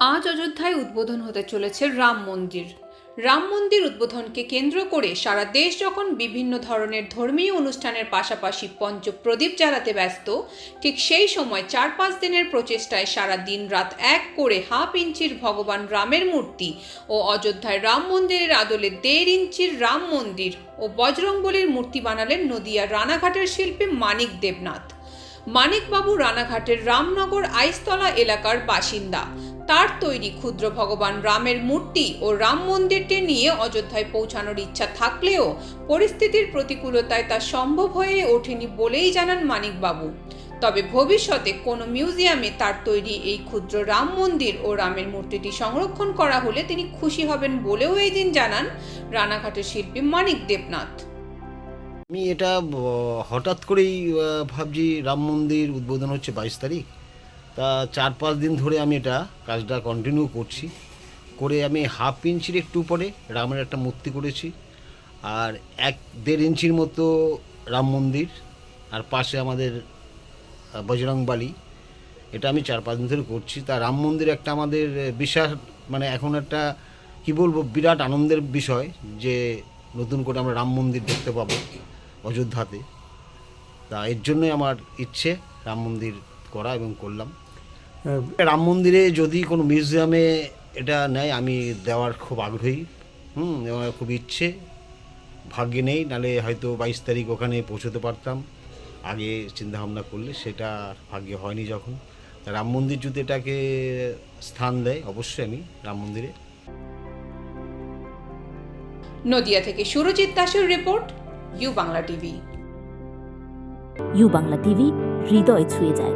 আজ অযোধ্যায় উদ্বোধন হতে চলেছে রাম মন্দির। রাম মন্দির উদ্বোধনকে কেন্দ্র করে সারা দেশ যখন বিভিন্ন ধরনের ধর্মীয় অনুষ্ঠানের পাশাপাশি পঞ্চ প্রদীপ জ্বালাতে ব্যস্ত, ঠিক সেই সময় চার পাঁচ দিনের প্রচেষ্টায় সারা দিন রাত এক করে হাফ ইঞ্চির ভগবান রামের মূর্তি ও অযোধ্যায় রাম মন্দিরের আদলে দেড় ইঞ্চির রাম মন্দির ও বজরংবলির মূর্তি বানালেন নদিয়ার রানাঘাটের শিল্পী মানিক দেবনাথ। মানিকবাবু রানাঘাটের রামনগর আইসতলা এলাকার বাসিন্দা। তার তৈরি ক্ষুদ্র ভগবান রামের মূর্তি ও রাম মন্দিরটি নিয়ে অযোধ্যায় পৌঁছানোর ইচ্ছা থাকলেও পরিস্থিতির প্রতিকূলতায় তা সম্ভব হয়ে ওঠেনি বলেই জানান মানিকবাবু। তবে ভবিষ্যতে কোনো মিউজিয়ামে তার তৈরি এই ক্ষুদ্র রাম মন্দির ও রামের মূর্তিটি সংরক্ষণ করা হলে তিনি খুশি হবেন বলেও এই দিন জানান রানাঘাটের শিল্পী মানিক দেবনাথ। আমি এটা হঠাৎ করেই ভাবছি রাম মন্দির উদ্বোধন হচ্ছে বাইশ তারিখ। তা চার পাঁচ দিন ধরে আমি এটা কাজটা কন্টিনিউ করছি। করে আমি হাফ ইঞ্চির একটু পরে রামের একটা মূর্তি করেছি। আর এক দেড় ইঞ্চির মতো রাম মন্দির। আর পাশে আমাদের বজরংবালি এটা আমি চার পাঁচ দিন ধরে করছি। তা রাম মন্দির একটা আমাদের বিশাল মানে এখন একটা, কি বলব, বিরাট আনন্দের বিষয় যে নতুন করে আমরা রাম মন্দির দেখতে পাবো অযোধ্যাতে। তা এর জন্যই আমার ইচ্ছে রাম মন্দির করা এবং করলাম। রাম মন্দিরে যদি কোনো মিউজিয়ামে এটা নেয় আমি দেওয়ার খুব আগ্রহী। হুম আমার খুব ইচ্ছে। ভাগ্যে নেই নালে হয়তো বাইশ তারিখ ওখানে পৌঁছতে পারতাম। আগে চিন্তা ভাবনা করলে সেটা আর ভাগ্যে হয়নি যখন। রাম মন্দির যদি এটাকে স্থান দেয় অবশ্যই আমি রাম মন্দিরে। নদিয়া থেকে সুরজিৎ দাসের report U Bangla TV. U Bangla TV হৃদয় ছুঁয়ে যায়।